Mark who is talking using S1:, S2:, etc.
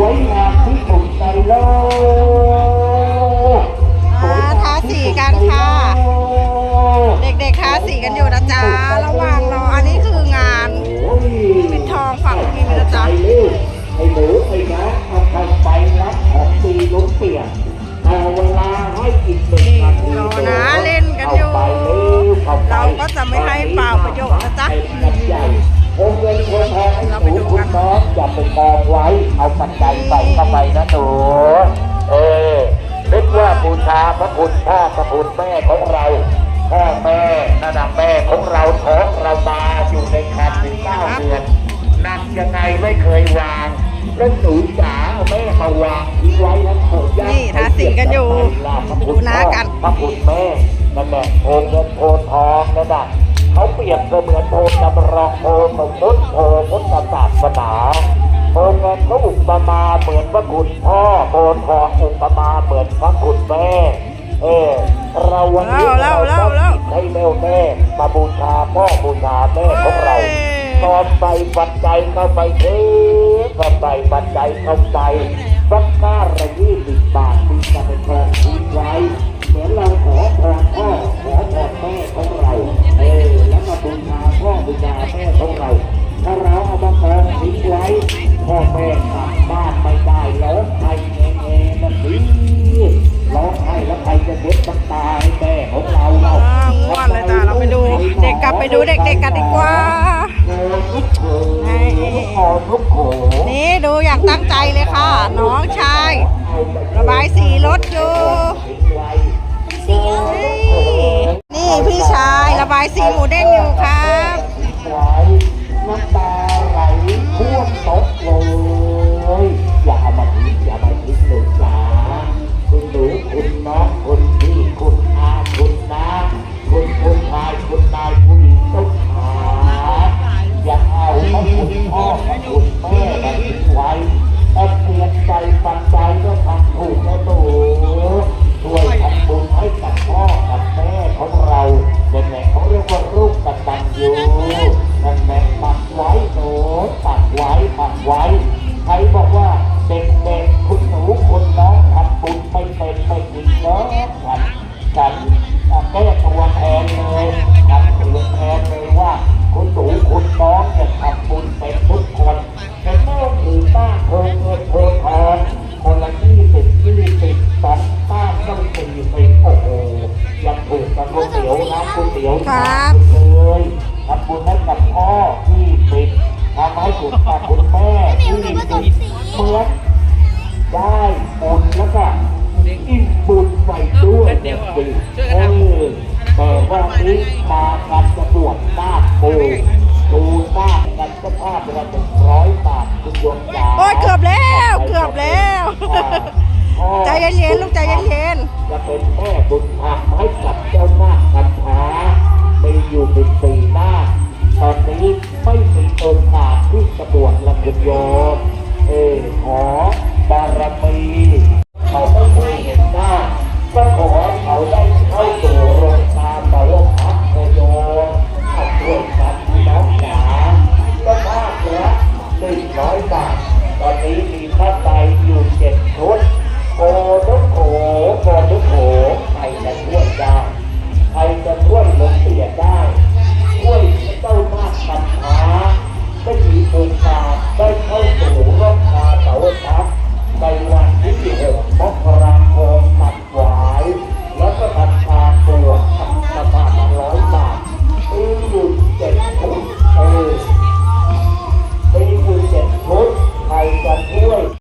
S1: วยงามที่สุดในโลก
S2: อ่าทาสีกันค่ะ เด็กๆทาสีกันอยู่นะจ๊ะ ระหว่างรออันนี้คืองานปิดทองฝั่งพิมพ์นะจ๊ะ
S1: ไอ้หนูไอ้นะเอาไปไปรับของดีลุ้นเปียกเอาเวลาให้กินเป็นนาที
S2: รอนะเล่นกันอยู่
S1: เข้าไปเร็วเข้าไป
S2: เราก็จะไม่ให้เปล่าประโยชน์นะจ๊ะ
S1: เราห
S2: ไป
S1: นู
S2: ดู
S1: คุ
S2: กั
S1: ณ
S2: น
S1: น้องอย่าไปมองไว้ เอาปัจจัยใส่เข้าไปนะหนูเออนึกว่าบูชาพระคุณพ่อพระคุณแม่ของเราพ่อแม่ระดับแม่ของเราท้องเรามาอยู่ในคันถึงเก้าเดือนนักยังไงไม่เคยวางแล้วหนูจ๋าเอาแม่มาวางทิ้งไว้แล้วโขดย่า
S2: นี่ทาสีกันอยู่ดูหน้ากัน
S1: พระคุณแม่นั่นแหละโพเงิน รียบเสมือนโพจำลองโพสมมุติโพพุทธศาสนาโพเงินเขาอุปมาเหมือนพระคุณพ่อโพทองอุปมาเหมือนพระคุณแม่เออเราวันนี้
S2: เล่าเล่าเล่า
S1: ให้แม่แม่มาบูชาพ่อบูชาแม่ของเรา
S2: เอ้ย
S1: ตอนใส่ปัจจัยเข้าไปเทตอนใส่ปัจจัยเข้าไปสักก้าละยี่สิบบาทมีจะเป็นทองทิ้งไว้ พ่อแม่กลับบ้านไม่ได้ร้องไห้แง่ๆนั่นสิร้องไห้แล้วใครจะเช็ดน้ำตาให้แม่ของเราเรา
S2: อ่าง่วนเลยจ้ะเราไปดู เด็กกลับไปดูเด็กๆกันดีกว่า
S1: โอ้ลูกเขยโอ้ลูกเขย
S2: นี่ดูอย่างตั้งใจเลยค่ะ น้องชาย ระบายสีรถอยู่นี่พี่ชายระบายสีหมูเด้งอยู่ ครับ
S1: เลยทำบุญให้กับพ่อยี่สิบทำให้คุณตาคุณแม่ยี่สิบเหมือนได้บุญแล้วก็อิ่มบุญไปด้วยเด็กดีเออแต่ว่านี้มากันจะบวชนาคปูดูนาคกันก็ภาพละหนึ่งร้อยบาทคุณโยมจ๋ คต